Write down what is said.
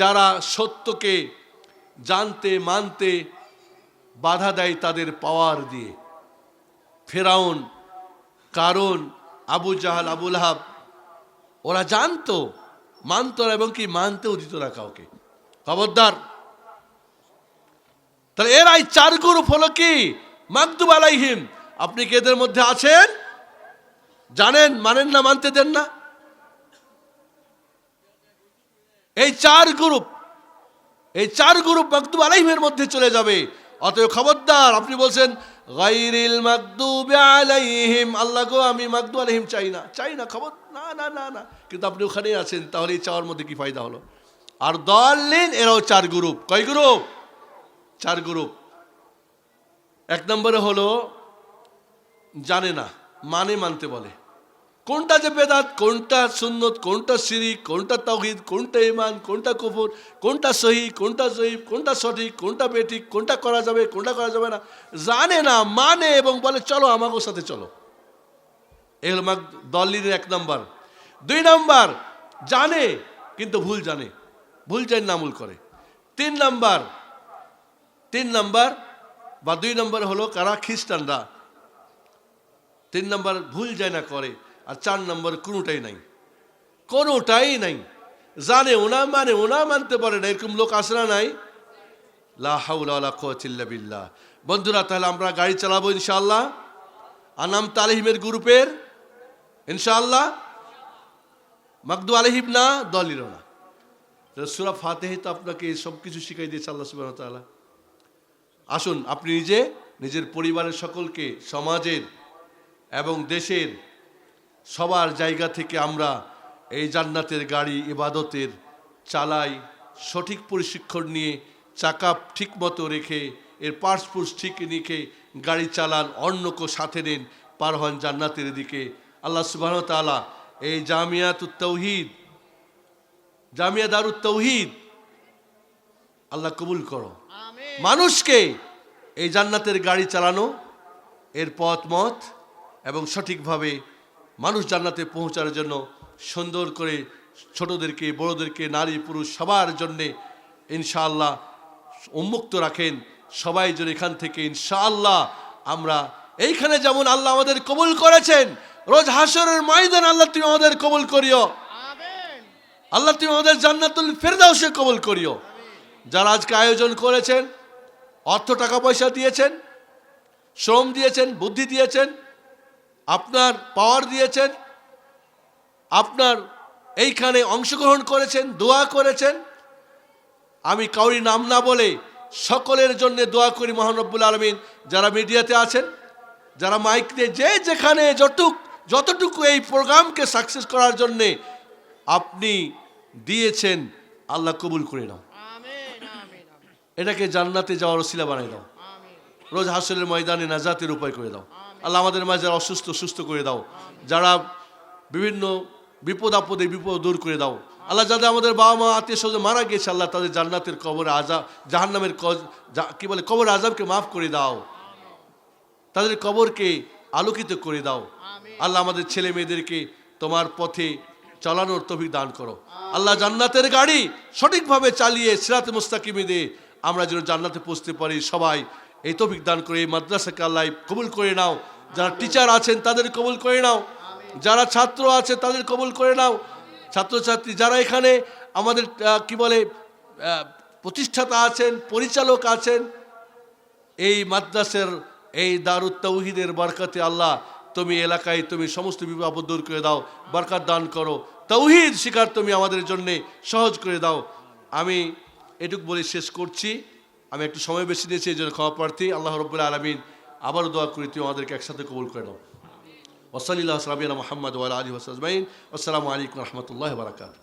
যারা সত্যকে জানতে, মানতে বাধা দেয় তাদের পাওয়ার দিয়ে। ফেরাউন কারণ আবু জাহাল, আবুল হাব ওরা জানতো, মানত না এবং কি মানতেও দিত না কাউকে। খবরদার, তাহলে এরাই চার গ্রুপ হলো কি? মাকদুব আলাইহিম। আপনি কি এদের মধ্যে আছেন? জানেন, মানেন না, মানতে দেন না? এই চার গ্রুপ, এই চার গ্রুপ মাকদুব আলাইহিমের মধ্যে চলে যাবে। অতএব খবরদার, আপনি বলছেন গাইরিল মাকদুব আলাইহিম, আল্লাহ গো, আমি মাকদুব আলাইহিম চাই না। চাই না, খবর, না না না না। কিন্তু আপনি ওখানেই আছেন, তাহলে এই চাওয়ার মধ্যে কি ফায়দা হলো? আর দলিন এরাও চার গ্রুপ। কয় গ্রুপ? চার গ্রুপ। এক নম্বরে হলো, জানে না মানে মানতে বলে। কোনটা যে বেদাত, কোনটা সুন্নত, কোনটা শিরিক, কোনটা তাওহিদ, কোনটা ইমান কোনটা কুফর, কোনটা সহি, কোনটা জয়ীব কোনটা সঠিক, কোনটা বেঠিক, কোনটা করা যাবে, কোনটা করা যাবে না, জানে না মানে এবং বলে, চলো আমাকে সাথে চলো। এই হলো দলিনের এক নম্বর। দুই নম্বর, জানে, কিন্তু ভুল জানে ভুল জানে নামুল করে। তিন নম্বর তিন নম্বর বা দুই নম্বর হলো কারা খ্রিস্টানরা? তিন নম্বর, ভুল যায় না করে। আর চার নম্বর, কোনোটাই নাই। কোনোটাই নাই। জানে ওনা মানে ওনা মানতে পারে না, এরকম লোক আসে না নাই। বিল্লাহ। বন্ধুরা, তাহলে আমরা গাড়ি চালাবো ইনশাআল্লাহ। আনাম তালিহিমের গ্রুপের। ইনশাল্লাহ মাকদু আলহিম না, দলিল না। সুরা ফাতেহে তো আপনাকে সব কিছু শিখাই দিয়েছে আল্লাহ সুবাহ তাআলা। আসুন, আপনি নিজে, নিজের পরিবারের সকলকে, সমাজের এবং দেশের সবার জায়গা থেকে আমরা এই জান্নাতের গাড়ি ইবাদতের চালাই সঠিক প্রশিক্ষণ নিয়ে চাকা ঠিক মতো রেখে এর পার্সপুস ঠিক রেখে গাড়ি চালান অন্যকে সাথে নেন পার হন জান্নাতের দিকে। আল্লাহ সুবাহ তাআলা এই জামিয়াতুত তৌহিদ জামিয়া দারুত তৌহিদ আল্লাহ কবুল করো। মানুষকে এই জান্নাতের গাড়ি চালানো এর পথ মত এবং সঠিকভাবে মানুষ জান্নাতে পৌঁছানোর জন্য সুন্দর করে ছোটদেরকে বড়দেরকে নারী পুরুষ সবার জন্যে ইনশাআল্লাহ উন্মুক্ত রাখেন। সবাই যেন এখান থেকে ইনশাআল্লাহ আমরা এইখানে যেমন আল্লাহ আমাদের কবুল করেছেন রোজ হাসরের ময়দান আল্লাহ তুমি আমাদের কবুল করিও। আল্লাহ তুমি আমাদের জান্নাতুল ফেরদাউসে কবুল করিও। যারা আজকে আয়োজন করেছেন অর্থ টাকা পয়সা দিয়েছেন শ্রম দিয়েছেন বুদ্ধি দিয়েছেন আপনার পাওয়ার দিয়েছেন আপনার এইখানে অংশগ্রহণ করেছেন দোয়া করেছেন। আমি কাউরি নাম না বলে সকলের জন্য দোয়া করি মহানব্বুল আলমিন যারা মিডিয়াতে আছেন যারা মাইক দিয়ে যে যেখানে যতটুক যতটুকু এই প্রোগ্রামকে সাকসেস করার জন্যে আপনি দিয়েছেন আল্লাহ কবুল করে নাও। এটাকে জান্নাতে যাওয়ার ওসিলা বানিয়ে দাও। রোজ হাসলের ময়দানে নাজাতের উপায় করে দাও। আল্লাহ আমাদের মাঝে যারা অসুস্থ সুস্থ করে দাও। যারা বিভিন্ন বিপদ আপদে বিপদ দূর করে দাও। আল্লাহ যাদের আমাদের বাবা মা আত্মীয় স্বজন মারা গিয়েছে আল্লাহ তাদের জান্নাতের কবর আজাব জাহান্নামের কি বলে কবর আজাবকে মাফ করে দাও। তাদের কবরকে আলোকিত করে দাও। আল্লাহ আমাদের ছেলে মেয়েদেরকে তোমার পথে চালানোর তফিক দান করো। আল্লাহ জান্নাতের গাড়ি সঠিকভাবে চালিয়ে সিরাতে মুস্তাকিমে দিয়ে আমরা যেন জান্নাতে পৌঁছতে পারি। সবাই এই তফিক দান করে এই মাদ্রাসাকে আল্লাহ কবুল করে নাও। যারা টিচার আছেন, তাদের কবুল করে নাও। যারা ছাত্র আছে, তাদের কবুল করে নাও। ছাত্রছাত্রী যারা এখানে আমাদের কি বলে প্রতিষ্ঠাতা আছেন, পরিচালক আছেন, এই মাদ্রাসের, এই দারুত তৌহিদের বরকতে আল্লাহ তুমি এলাকায় তুমি সমস্ত বিপদ দূর করে দাও, বরকত দান করো। তৌহিদ শিকার তুমি আমাদের জন্যে সহজ করে দাও। আমি এটুক বলে শেষ করছি। আমি একটু সময় বেশি নিয়েছি এই জন্য ক্ষমা প্রার্থী। আল্লাহ রব্বুল্লাহ আলমিন আবারও দোয়া করি, তুই আমাদেরকে একসাথে কবুল করে নাও। ওসলিল্লাহ সালাম মোহাম্মদ ওয়াল আলী ওসাজমাইন আসসালামু আলাইকুম রহমতুল্লাহ বারাকাত